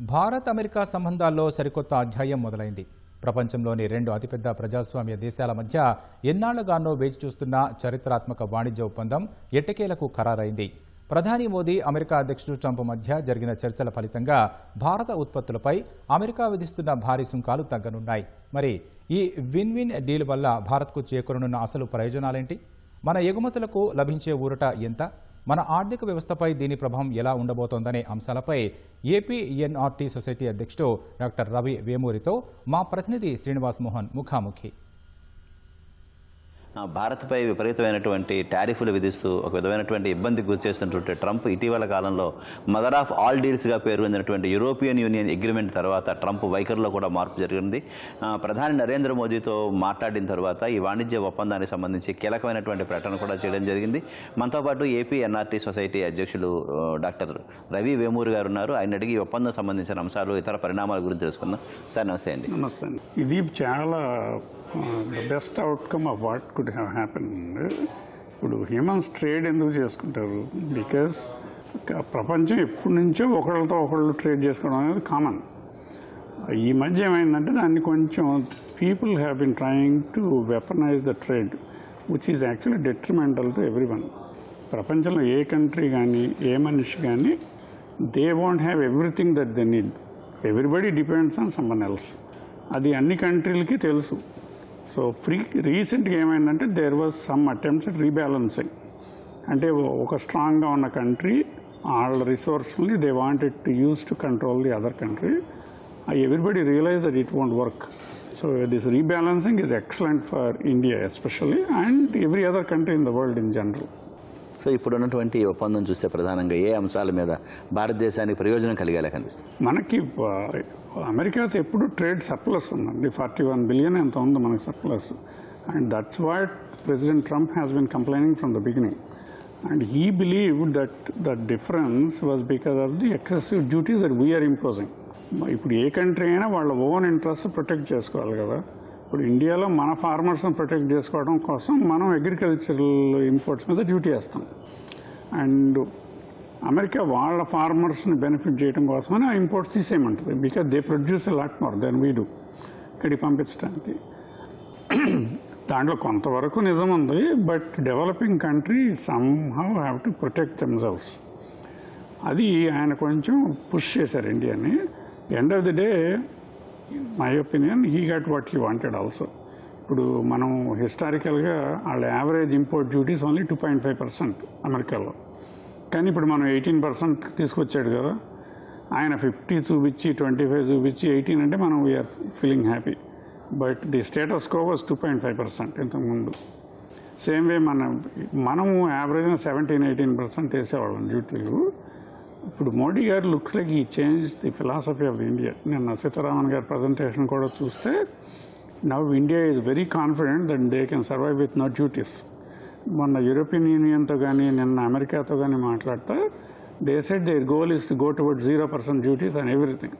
Bharat America సంబంధాల్లో సరికొత్త అధ్యాయం మొదలైంది. ప్రపంచంలోని రెండు అతిపెద్ద ప్రజాస్వామ్య దేశాల మధ్య ఎన్నాళ్ళుగానో వేచి చూస్తున్న చరిత్రాత్మక వాణిజ్య ఒప్పందం ఎట్టకేలకు ఖరారైంది. ప్రధాని మోదీ అమెరికా అధ్యక్షుడు ట్రంప్ మధ్య జరిగిన చర్చల ఫలితంగా భారత ఉత్పత్తులపై అమెరికా విధిస్తున్న భారీ సుంకాలు తగ్గనున్నాయి. మరి ఈ విన్ విన్ డీల్ వల్ల భారత్కు చేకూరనున్న అసలు ప్రయోజనాలేంటి? మన ఎగుమతులకు లభించే ఊరట ఎంత? మన ఆర్థిక వ్యవస్థపై దీని ప్రభావం ఎలా ఉండబోతోందనే అంశాలపై ఏపీ ఎన్ఆర్టీ సొసైటీ అధ్యక్షుడు డాక్టర్ రవి వేమూరితో మా ప్రతినిధి శ్రీనివాస్ మోహన్ ముఖాముఖి. భారత్పై విపరీతమైనటువంటి టారిఫ్లు విధిస్తూ ఒక విధమైనటువంటి ఇబ్బందికి గురి చేస్తున్నటువంటి ట్రంప్ ఇటీవల కాలంలో మదర్ ఆఫ్ ఆల్ డీల్స్గా పేరు పొందినటువంటి యూరోపియన్ యూనియన్ అగ్రిమెంట్ తర్వాత ట్రంప్ వైఖరిలో కూడా మార్పు జరిగింది. ప్రధాని నరేంద్ర మోదీతో మాట్లాడిన తర్వాత ఈ వాణిజ్య ఒప్పందానికి సంబంధించి కీలకమైనటువంటి ప్రకటన కూడా చేయడం జరిగింది. మనతో పాటు ఏపీ ఎన్ఆర్టీ సొసైటీ అధ్యక్షులు డాక్టర్ రవి వేమూరి గారు ఉన్నారు. ఆయన అడిగి ఈ ఒప్పందం సంబంధించిన అంశాలు ఇతర పరిణామాల గురించి తెలుసుకుందాం. సార్ నమస్తే అండి. నమస్తే అండి. ఇది చాలా best outcome of what could have happen ఇప్పుడు హ్యూమన్స్ ట్రేడ్ ఎందుకు చేసుకుంటారు? బికాస్ ప్రపంచం ఎప్పటి నుంచో ఒకళ్ళతో ఒకళ్ళు ట్రేడ్ చేసుకోవడం అనేది కామన్ ఈ మధ్య ఏమైందంటే దాన్ని కొంచెం people have been trying to weaponize the trade which is actually detrimental to everyone ప్రపంచంలో ఏ కంట్రీ కానీ ఏ మనిషి కానీ they want have everything that they need everybody depends on someone else అది అన్ని కంట్రీలకి తెలుసు. సో ఫ్రీ రీసెంట్గా ఏమైందంటే there was some attempts at rebalancing అంటే ఒక స్ట్రాంగ్గా ఉన్న కంట్రీ వాళ్ళ రిసోర్స్ని they wanted to use to control the other country everybody realize that it won't work so this rebalancing is excellent for India especially and every other country in the world in general so ఇప్పుడు ఉన్నటువంటి ఒప్పందం చూస్తే ప్రధానంగా ఏ అంశాల మీద భారతదేశానికి ప్రయోజనం కలిగేలా కనిపిస్తుంది? మనకి అమెరికాతో ఎప్పుడు ట్రేడ్ సర్ప్లస్ ఉందండి. ఫార్టీ వన్ బిలియన్ ఎంత ఉంది మనకి surplus. And that's what president Trump has been complaining from the beginning. And he believe that the difference was because of the excessive duties that we are imposing. ఇప్పుడు ఏ country అయినా వాళ్ళ own interest protect చేసుకోవాలి కదా. ఇప్పుడు ఇండియాలో మన ఫార్మర్స్ని protect చేసుకోవడం కోసం మనం అగ్రికల్చరల్ ఇంపోర్ట్స్ మీద డ్యూటీ వేస్తాం. అండ్ అమెరికా వాళ్ళ ఫార్మర్స్ని బెనిఫిట్ చేయడం కోసమని ఆ imports తీసేయమంటుంది. Because they produce lot more than we do ఇక్కడికి పంపించడానికి. దాంట్లో కొంతవరకు నిజం ఉంది. But developing country somehow have to protect themselves అది ఆయన కొంచెం పుష్ చేశారు ఇండియాని. End of the day my opinion he got what he wanted also ఇప్పుడు మనం హిస్టారికల్గా వాళ్ళ average import duties only two point five percent అమెరికాలో కానీ ఇప్పుడు మనం ఎయిటీన్ పర్సెంట్ తీసుకొచ్చాడు కదా ఆయన ఫిఫ్టీ చూపించి ట్వంటీ ఫైవ్ చూపించి ఎయిటీన్ అంటే మనం we are feeling happy but the status quo was two point five percent ఇంతకుముందు. సేమ్ వే మన మనము యావరేజ్గా సెవెంటీన్ ఎయిటీన్ పర్సెంట్ వేసేవాళ్ళం డ్యూటీలు ఇప్పుడు మోడీ గారు లుక్స్ లైక్ ఈ change the philosophy of India. నిన్న సీతారామన్ గారి ప్రజెంటేషన్ కూడా చూస్తే now India is very confident that they can survive with no duties మొన్న యూరోపియన్ యూనియన్తో కానీ నిన్న అమెరికాతో కానీ మాట్లాడితే they said their goal is to go toward zero percent duties and everything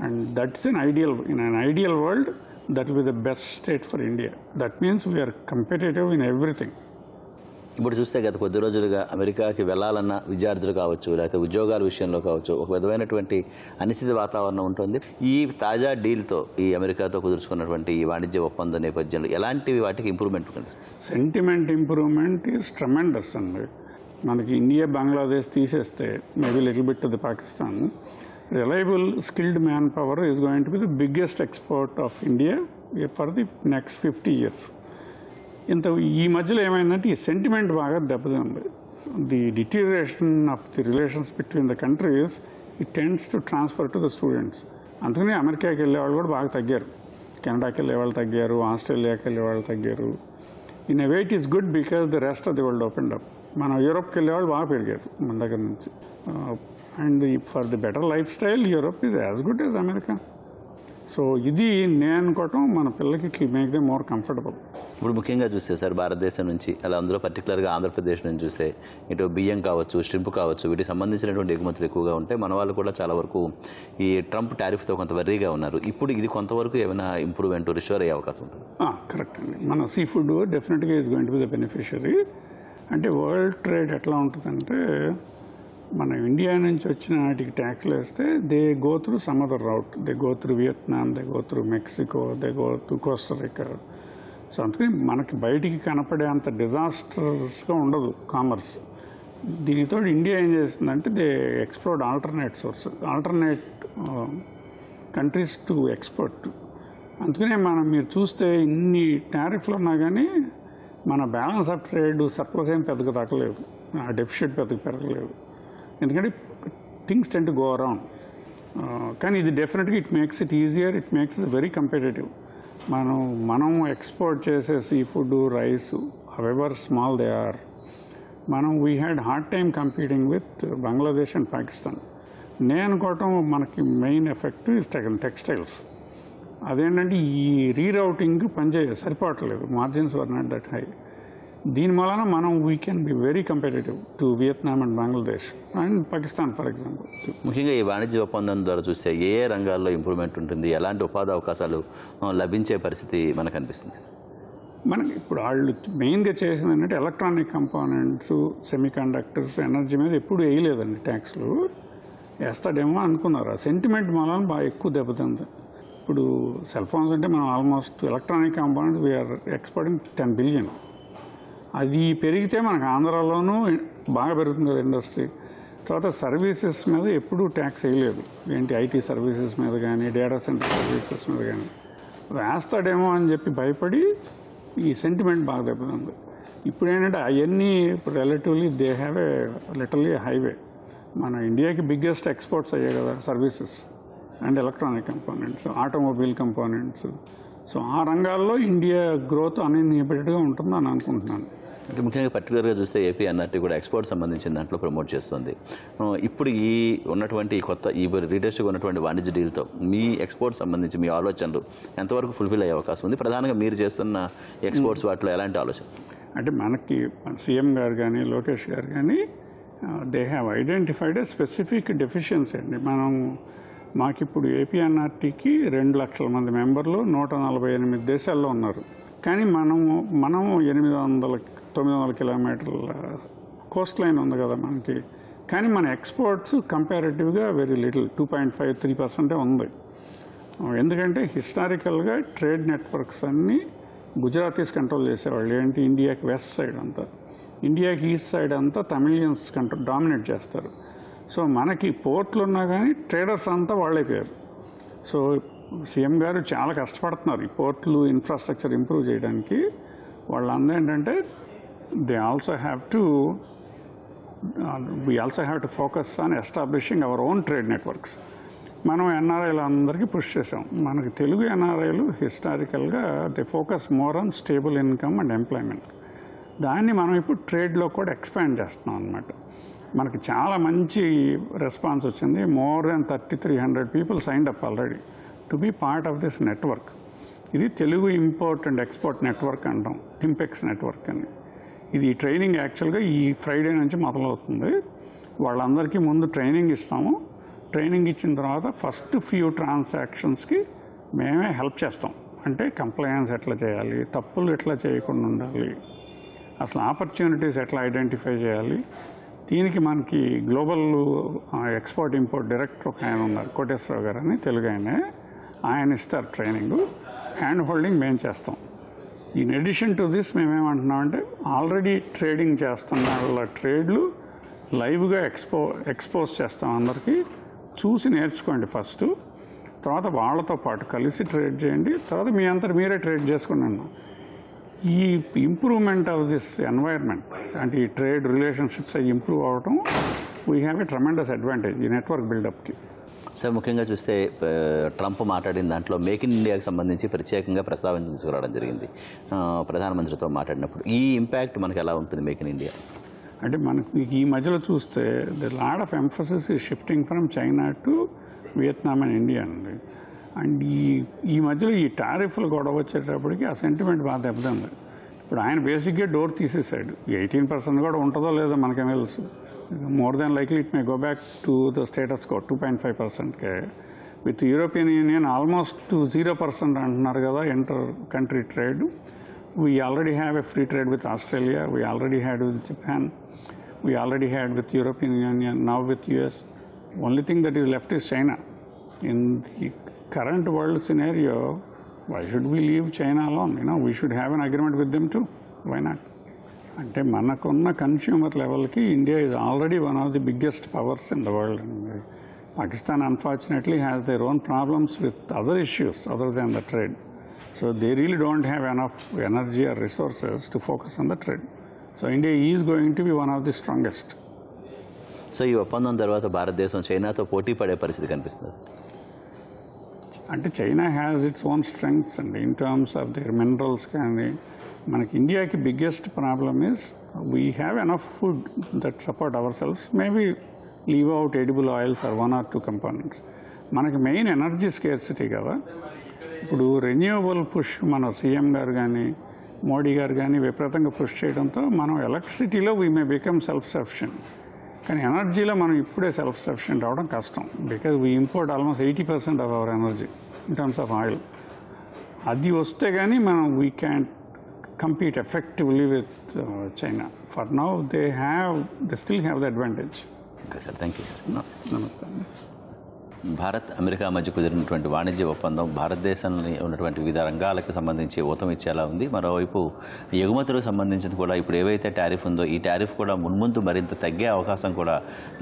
and that's in ideal in an ideal world that will be the best state for India that means we are competitive in everything ఇప్పుడు చూస్తే గత కొద్ది రోజులుగా అమెరికాకి వెళ్ళాలన్న విద్యార్థులు కావచ్చు లేకపోతే ఉద్యోగాల విషయంలో కావచ్చు ఒక విధమైనటువంటి అనిశ్చిత వాతావరణం ఉంటుంది. ఈ తాజా డీల్తో ఈ అమెరికాతో కుదుర్చుకున్నటువంటి ఈ వాణిజ్య ఒప్పంద నేపథ్యంలో ఎలాంటివి వాటికి ఇంప్రూవ్మెంట్ కనిపిస్తుంది? సెంటిమెంట్ ఇంప్రూవ్మెంట్ ఈస్ ట్రమెండస్ అండి. మనకి ఇండియా బంగ్లాదేశ్ తీసేస్తే maybe little bit the Pakistan. Reliable skilled manpower is going to be the biggest export of India for the next fifty years ఇంత ఈ మధ్యలో ఏమైందంటే ఈ సెంటిమెంట్ బాగా దెబ్బతింది. The deterioration of the relations between the countries it tends to transfer to the students అందుకని అమెరికాకి వెళ్ళే వాళ్ళు కూడా బాగా తగ్గారు. కెనడాకి వెళ్ళే వాళ్ళు తగ్గారు ఆస్ట్రేలియాకి వెళ్ళే వాళ్ళు తగ్గారు. In a way is good because the rest of the world open up మనం యూరోప్కి వెళ్ళే వాళ్ళు బాగా పెరిగారు మన దగ్గర నుంచి. And for the better lifestyle Europe is as good as America so ఇది నేను అనుకోవటం మన పిల్లలకి మేక్ దే మోర్ కంఫర్టబుల్ ఇప్పుడు ముఖ్యంగా చూస్తే సార్ భారతదేశం నుంచి అలా అందులో పర్టికులర్గా ఆంధ్రప్రదేశ్ నుంచి చూస్తే ఇటు బియ్యం కావచ్చు స్ట్రింప్ కావచ్చు వీటికి సంబంధించినటువంటి ఎగుమతులు ఎక్కువగా ఉంటాయి మన వాళ్ళు కూడా చాలా వరకు ఈ ట్రంప్ టారిఫ్తో కొంత వర్రీగా ఉన్నారు. ఇప్పుడు ఇది కొంతవరకు ఏమైనా ఇంప్రూవ్మెంట్ రిస్టోర్ అయ్యే అవకాశం ఉంటుంది? కరెక్ట్ అండి. మన సీ ఫుడ్ డెఫినెట్గా is going to be the beneficiary అంటే వరల్డ్ ట్రేడ్ ఎట్లా ఉంటుందంటే మన ఇండియా నుంచి వచ్చిన వాటికి ట్యాక్స్లు వేస్తే they go through some other route they go through Vietnam they go through Mexico they go through Costa Rica so అందుకని మనకి బయటికి కనపడే అంత డిజాస్టర్స్గా ఉండదు కామర్స్ దీనితో ఇండియా ఏం చేస్తుందంటే they explored alternate source alternate countries to export అందుకనే మనం మీరు చూస్తే ఇన్ని టారిఫ్లు ఉన్నా కానీ మన బ్యాలెన్స్ ఆఫ్ ట్రేడ్ సర్ప్లస్ ఏం పెద్దగా తగ్గలేదు. ఆ డెఫిషిట్ పెద్దగా పెరగలేదు. ఎందుకంటే things tend to go around కానీ ఇది డెఫినెట్గా it makes it easier it makes it very competitive మనం మనం ఎక్స్పోర్ట్ చేసే seafood rice however small they are మనం we had hard time competing with Bangladesh and Pakistan నేను అనుకోవటం మనకి మెయిన్ ఎఫెక్ట్ ఇస్ టెక్స్టైల్స్ అదేంటంటే ఈ రీరౌటింగ్ పనిచేయ సరిపోవట్లేదు. Margins were not that high దీని వలన మనం we can be very competitive to Vietnam and Bangladesh and Pakistan for example ముఖ్యంగా ఈ వాణిజ్య ఒప్పందం ద్వారా చూస్తే ఏ ఏ రంగాల్లో ఇంప్రూవ్మెంట్ ఉంటుంది ఎలాంటి ఉపాధి అవకాశాలు లభించే పరిస్థితి మనకు అనిపిస్తుంది? మనకి ఇప్పుడు వాళ్ళు మెయిన్గా చేసింది ఏంటంటే electronic components semiconductors energy మీద ఎప్పుడు వేయలేదండి ట్యాక్స్లు వేస్తాడేమో అనుకున్నారు. ఆ సెంటిమెంట్ మూలాన బాగా ఎక్కువ దెబ్బతింది. ఇప్పుడు సెల్ ఫోన్స్ అంటే మనం almost electronic components we are exporting ten billion అది పెరిగితే మనకు ఆంధ్రాలోనూ బాగా పెరుగుతుంది కదా ఇండస్ట్రీ. తర్వాత సర్వీసెస్ మీద ఎప్పుడూ ట్యాక్స్ వేయలేదు. ఏంటి ఐటీ సర్వీసెస్ మీద కానీ డేటా సెంటర్ సర్వీసెస్ మీద కానీ వేస్తాడేమో అని చెప్పి భయపడి ఈ సెంటిమెంట్ బాగా దెబ్బతింది. ఇప్పుడు ఏంటంటే అవన్నీ ఇప్పుడు relatively they have a literally highway మన ఇండియాకి బిగ్గెస్ట్ ఎక్స్పోర్ట్స్ అయ్యాయి కదా services and electronic components automobile components so ఆ రంగాల్లో ఇండియా గ్రోత్ అన్ఇన్హిబిటెడ్గా ఉంటుందని అనుకుంటున్నాను. అంటే ముఖ్యంగా పర్టికులర్గా చూస్తే ఏపీ అన్నట్టు కూడా ఎక్స్పోర్ట్ సంబంధించిన దాంట్లో ప్రమోట్ చేస్తుంది. ఇప్పుడు ఈ ఉన్నటువంటి కొత్త ఈ లేటెస్ట్గా ఉన్నటువంటి వాణిజ్య డీల్తో మీ ఎక్స్పోర్ట్ సంబంధించి మీ ఆలోచనలు ఎంతవరకు ఫుల్ఫిల్ అయ్యే అవకాశం ఉంది? ప్రధానంగా మీరు చేస్తున్న ఎక్స్పోర్ట్స్ వాటిలో ఎలాంటి ఆలోచన? అంటే మనకి సీఎం గారు కానీ లోకేష్ గారు కానీ they have identified a specific deficiency అండి. మనం మాకిప్పుడు ఏపీఎన్ఆర్టీకి రెండు లక్షల మంది మెంబర్లు నూట నలభై ఎనిమిది దేశాల్లో ఉన్నారు. కానీ మనము మనము ఎనిమిది వందల తొమ్మిది వందల కిలోమీటర్ల కోస్ట్ లైన్ ఉంది కదా మనకి. కానీ మన exports కంపారిటివ్గా very little two point five three పర్సెంటే ఉంది. ఎందుకంటే హిస్టారికల్గా ట్రేడ్ నెట్వర్క్స్ అన్నీ గుజరాతీస్ కంట్రోల్ చేసేవాళ్ళు. ఏంటి? ఇండియాకి వెస్ట్ సైడ్ అంతా. ఇండియాకి ఈస్ట్ సైడ్ అంతా తమిళియన్స్ కంట్రోల్ డామినేట్ చేస్తారు. సో మనకి పోర్ట్లు ఉన్నా కానీ ట్రేడర్స్ అంతా వాళ్ళైపోయారు సో సీఎం గారు చాలా కష్టపడుతున్నారు. ఈ పోర్ట్లు ఇన్ఫ్రాస్ట్రక్చర్ ఇంప్రూవ్ చేయడానికి. వాళ్ళందరూ ఏంటంటే they also have to we also have to focus on establishing our own trade networks మనం ఎన్ఆర్ఐలు అందరికీ పుష్ చేసాం మనకి తెలుగు ఎన్ఆర్ఐలు హిస్టారికల్గా they focus more on stable income and employment దాన్ని మనం ఇప్పుడు ట్రేడ్లో కూడా ఎక్స్పాండ్ చేస్తున్నాం అనమాట మనకి చాలా మంచి రెస్పాన్స్ వచ్చింది. More than thirty three hundred people signed up already to be part of this network ఇది Telugu import and export network అంటాం టింపెక్స్ నెట్వర్క్ అని. ఇది ట్రైనింగ్ యాక్చువల్గా ఈ ఫ్రైడే నుంచి మొదలవుతుంది. వాళ్ళందరికీ ముందు ట్రైనింగ్ ఇస్తాము. ట్రైనింగ్ ఇచ్చిన తర్వాత ఫస్ట్ ఫ్యూ ట్రాన్సాక్షన్స్కి మేమే హెల్ప్ చేస్తాం. అంటే కంప్లయన్స్ ఎట్లా చేయాలి తప్పులు ఎట్లా చేయకుండా ఉండాలి అసలు ఆపర్చునిటీస్ ఎట్లా ఐడెంటిఫై చేయాలి. దీనికి మనకి గ్లోబల్ ఎక్స్పోర్ట్ ఇంపోర్ట్ డైరెక్టర్ ఒక ఆయన ఉన్నారు కోటేశ్వరరావు గారు అని తెలుగు ఆయనే. ఆయన ఇస్తారు ట్రైనింగ్. హ్యాండ్ హోల్డింగ్ మేము చేస్తాం. ఇన్ ఎడిషన్ టు దిస్ మేమేమంటున్నామంటే ఆల్రెడీ ట్రేడింగ్ చేస్తున్న వాళ్ళ ట్రేడ్లు లైవ్గా ఎక్స్పో ఎక్స్పోజ్ చేస్తాం అందరికీ. చూసి నేర్చుకోండి ఫస్ట్. తర్వాత వాళ్ళతో పాటు కలిసి ట్రేడ్ చేయండి. తర్వాత మీ అంతా మీరే ట్రేడ్ చేసుకున్నాను ఈ ఇంప్రూవ్మెంట్ ఆఫ్ దిస్ ఎన్వైర్న్మెంట్ అంటే ఈ ట్రేడ్ రిలేషన్షిప్స్ అవి ఇంప్రూవ్ అవ్వటం we have a tremendous advantage ఈ నెట్వర్క్ బిల్డప్కి. సార్ ముఖ్యంగా చూస్తే ట్రంప్ మాట్లాడిన దాంట్లో మేక్ ఇన్ ఇండియాకి సంబంధించి ప్రత్యేకంగా ప్రస్తావన తీసుకురావడం జరిగింది. ప్రధానమంత్రితో మాట్లాడినప్పుడు. ఈ ఇంపాక్ట్ మనకు ఎలా ఉంటుంది మేక్ ఇన్ ఇండియా? అంటే మనకు ఈ మధ్యలో చూస్తే ద లాడ్ ఆఫ్ ఎంఫసిస్ ఈ shifting from China to Vietnam and India అండి. అండ్ ఈ ఈ మధ్యలో ఈ టారిఫ్లు గొడవ వచ్చేటప్పటికి ఆ సెంటిమెంట్ బాగా దెబ్బతింది. ఇప్పుడు ఆయన బేసిక్గా డోర్ తీసేసాడు ఎయిటీన్ పర్సెంట్ కూడా ఉంటుందో లేదో మనకేం తెలుసు. More than likely it may go back to the status quo two point five పర్సెంట్కే with European Union almost zero percent అంటున్నారు కదా inter country trade we already have a free trade with Australia we already had with Japan we already had with European Union, now with US. Only thing that is left is China. In the current world scenario, why should we leave China alone? You know, we should have an agreement with them too. Why not? అంటే మనకున్న consumer లెవెల్కి India is already one of the biggest powers in the world Pakistan unfortunately has their own problems with other issues other than the trade so they really don't have enough energy or resources to focus on the trade so India is going to be one of the strongest so ఈ ఒప్పందం తర్వాత భారతదేశం చైనాతో పోటీ పడే పరిస్థితి కనిపిస్తుంది. అంటే China has its own strengths అండి. In terms of their minerals కానీ మనకి ఇండియాకి biggest problem is we have enough food that support our cells maybe leave out edible oils are one or two components మనకి main energy scarcity కదా. ఇప్పుడు renewable push మన CM గారు కానీ మోడీ గారు కానీ విపరీతంగా పుష్ చేయడంతో మనం ఎలక్ట్రిసిటీలో we may become self sufficient కానీ ఎనర్జీలో మనం ఇప్పుడే సెల్ఫ్ సఫిషియెంట్ అవడం కష్టం. Because we import almost eighty percent of our energy in terms of oil అది వస్తే కానీ మనం we can compete effectively with China for now they have they still have the advantage okay sir thank you sir నమస్తే నమస్తే Bharat America మధ్య కుదిరినటువంటి వాణిజ్య ఒప్పందం భారతదేశంలో ఉన్నటువంటి వివిధ రంగాలకు సంబంధించి ఊతం ఇచ్చేలా ఉంది. మరోవైపు ఎగుమతులకు సంబంధించిన కూడా ఇప్పుడు ఏవైతే టారిఫ్ ఉందో ఈ టారిఫ్ కూడా మున్ముందు మరింత తగ్గే అవకాశం కూడా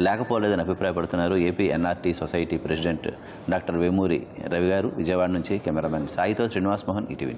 లేకపోలేదని అభిప్రాయపడుతున్నారు AP NRT society president doctor Vemuri Ravi garu. Vijayawada నుంచి కెమెరామెన్ సాయితో శ్రీనివాస్ మోహన్ ఈటీవీ